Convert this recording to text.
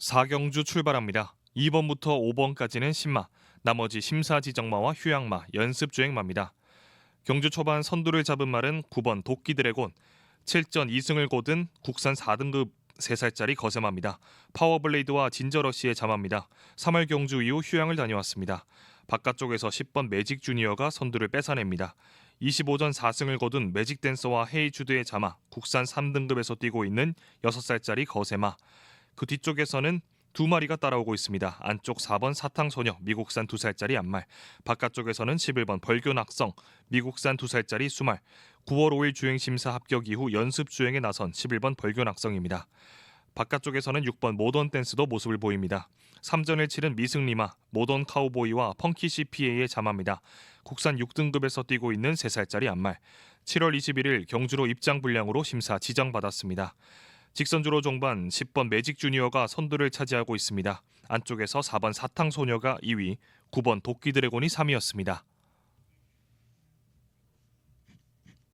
4경주 출발합니다. 2번부터 5번까지는 신마, 나머지 심사 지정마와 휴양마, 연습 주행마입니다. 경주 초반 선두를 잡은 말은 9번 도끼 드래곤, 7전 2승을 거둔 국산 4등급 3살짜리 거세마입니다. 파워블레이드와 진저러시의 자마입니다. 3월 경주 이후 휴양을 다녀왔습니다. 바깥쪽에서 10번 매직 주니어가 선두를 뺏어냅니다. 25전 4승을 거둔 매직 댄서와 헤이 주드의 자마, 국산 3등급에서 뛰고 있는 6살짜리 거세마. 그 뒤쪽에서는 두 마리가 따라오고 있습니다. 안쪽 4번 사탕소녀, 미국산 2살짜리 안말. 바깥쪽에서는 11번 벌교낙성, 미국산 2살짜리 수말. 9월 5일 주행 심사 합격 이후 연습 주행에 나선 11번 벌교낙성입니다. 바깥쪽에서는 6번 모던 댄스도 모습을 보입니다. 3전을 치른 미승리마, 모던 카우보이와 펑키 CPA의 자마입니다. 국산 6등급에서 뛰고 있는 3살짜리 안말. 7월 21일 경주로 입장 불량으로 심사 지정받았습니다. 직선주로 종반 10번 매직 주니어가 선두를 차지하고 있습니다. 안쪽에서 4번 사탕 소녀가 2위, 9번 도끼 드래곤이 3위였습니다.